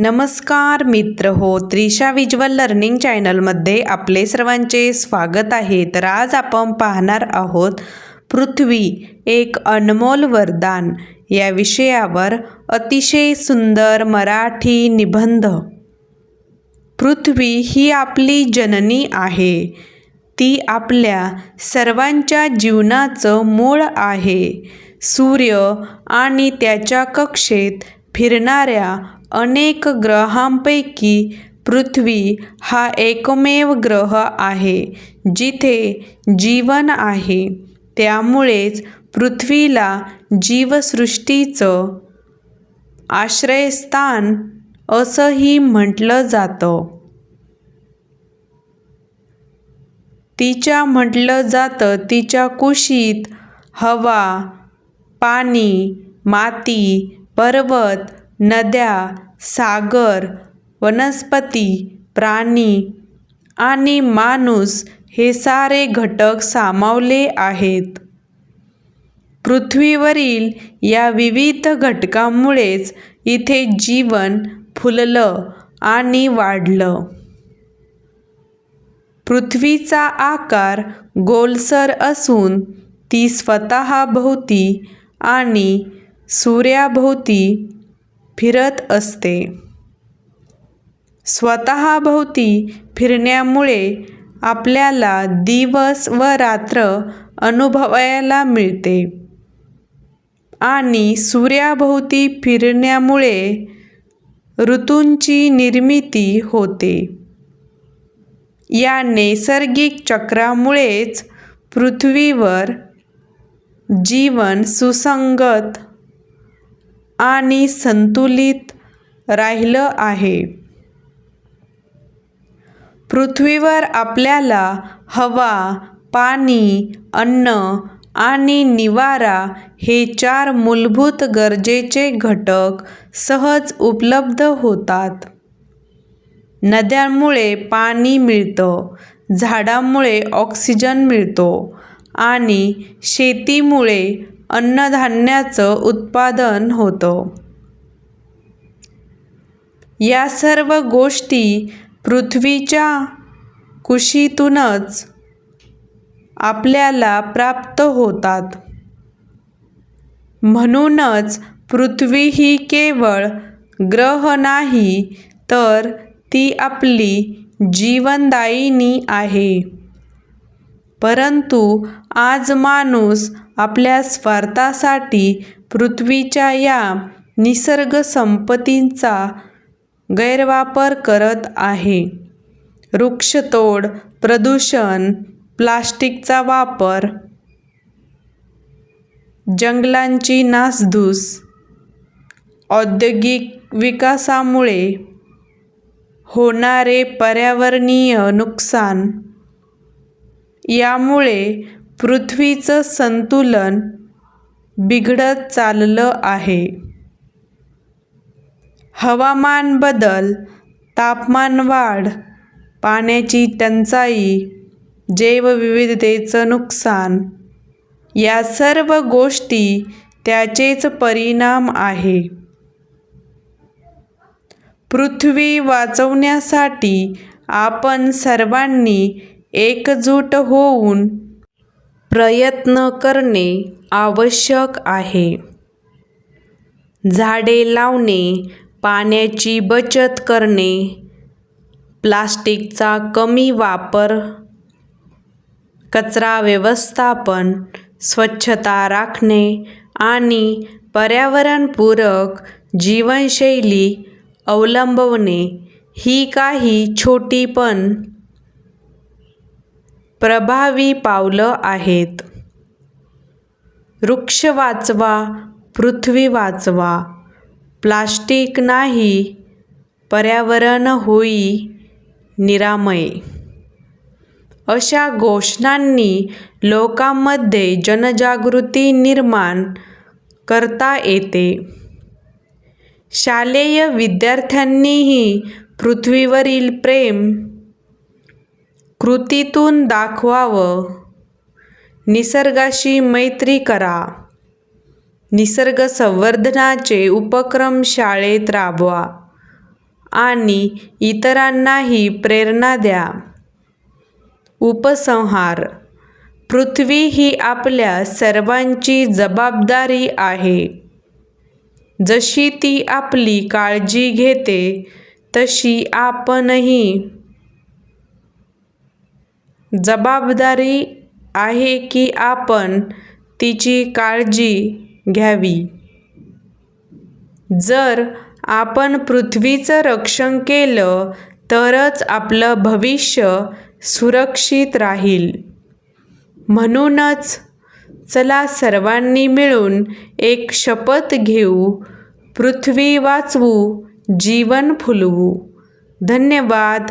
नमस्कार मित्र हो त्रिशा विज्वल लर्निंग चॅनलमध्ये आपले सर्वांचे स्वागत आहे. तर आज आपण पाहणार आहोत पृथ्वी एक अनमोल वरदान या विषयावर अतिशय सुंदर मराठी निबंध. पृथ्वी ही आपली जननी आहे. ती आपल्या सर्वांच्या जीवनाचं मूळ आहे. सूर्य आणि त्याच्या कक्षेत फिरणाऱ्या अनेक ग्रहांपैकी पृथ्वी हा एकमेव ग्रह आहे जिथे जीवन आहे. त्यामुळेच पृथ्वीला जीवसृष्टीचं आश्रयस्थान असंही म्हटलं जातं. तिच्या म्हटलं जातं तिच्या कुशीत हवा पाणी माती पर्वत नद्या सागर वनस्पती प्राणी आणि माणूस हे सारे घटक सामावले आहेत. पृथ्वीवरील या विविध घटकांमुळेच इथे जीवन फुललं आणि वाढलं. पृथ्वीचा आकार गोलसर असून ती स्वतःभोवती आणि सूर्याभोवती फिरत असते. स्वतःभोवती फिरण्यामुळे आपल्याला दिवस व रात्र अनुभवायला मिळते. आणि सूर्याभोवती फिरण्यामुळे ऋतूंची निर्मिती होते. या नैसर्गिक चक्रामुळेच पृथ्वीवर जीवन सुसंगत आणि संतुलित राहिलं आहे. पृथ्वीवर आपल्याला हवा पाणी अन्न आणि निवारा हे चार मूलभूत गरजेचे घटक सहज उपलब्ध होतात. नद्यांमुळे पाणी मिळतं झाडांमुळे ऑक्सिजन मिळतो आणि शेतीमुळे अन्नधान्याचं उत्पादन होतं. या सर्व गोष्टी पृथ्वीच्या कुशीतूनच आपल्याला प्राप्त होतात. म्हणूनच पृथ्वी ही केवळ ग्रह नाही तर ती आपली जीवनदायिनी आहे. परंतु आज माणूस आपल्या स्वार्थासाठी पृथ्वीच्या या निसर्ग संपत्तींचा गैरवापर करत आहे. वृक्षतोड प्रदूषण प्लास्टिकचा वापर जंगलांची नासधूस औद्योगिक विकासामुळे होणारे पर्यावरणीय नुकसान यामुळे पृथ्वीचं संतुलन बिघडत चाललं आहे. हवामान बदल तापमान वाढ पाण्याची टंचाई जैवविविधतेचं नुकसान या सर्व गोष्टी त्याचेच परिणाम आहे. पृथ्वी वाचवण्यासाठी आपण सर्वांनी एकजूट होऊन प्रयत्न करणे आवश्यक आहे. झाडे लावणे पाण्याची बचत करणे प्लास्टिकचा कमी वापर कचरा व्यवस्थापन स्वच्छता राखणे आणि पर्यावरणपूरक जीवनशैली अवलंबवणे ही काही छोटी पण प्रभावी पावलं आहेत. वृक्ष वाचवा पृथ्वी वाचवा. प्लास्टिक नाही पर्यावरण होई निरामय. अशा घोषणांनी लोकांमध्ये जनजागृती निर्माण करता येते. शालेय विद्यार्थ्यांनीही पृथ्वीवरील प्रेम कृतीतून दाखवावं. निसर्गाशी मैत्री करा. निसर्ग संवर्धनाचे उपक्रम शाळेत राबवा आणि इतरांनाही प्रेरणा द्या. उपसंहार. पृथ्वी ही आपल्या सर्वांची जबाबदारी आहे. जशी ती आपली काळजी घेते तशी आपणही जबाबदारी आहे की आपण तिची काळजी घ्यावी? जर आपण पृथ्वीचं रक्षण केलं तरच आपलं भविष्य सुरक्षित राहील. म्हणूनच चला सर्वांनी मिळून एक शपथ घेऊ पृथ्वी वाचवू जीवन फुलवू. धन्यवाद.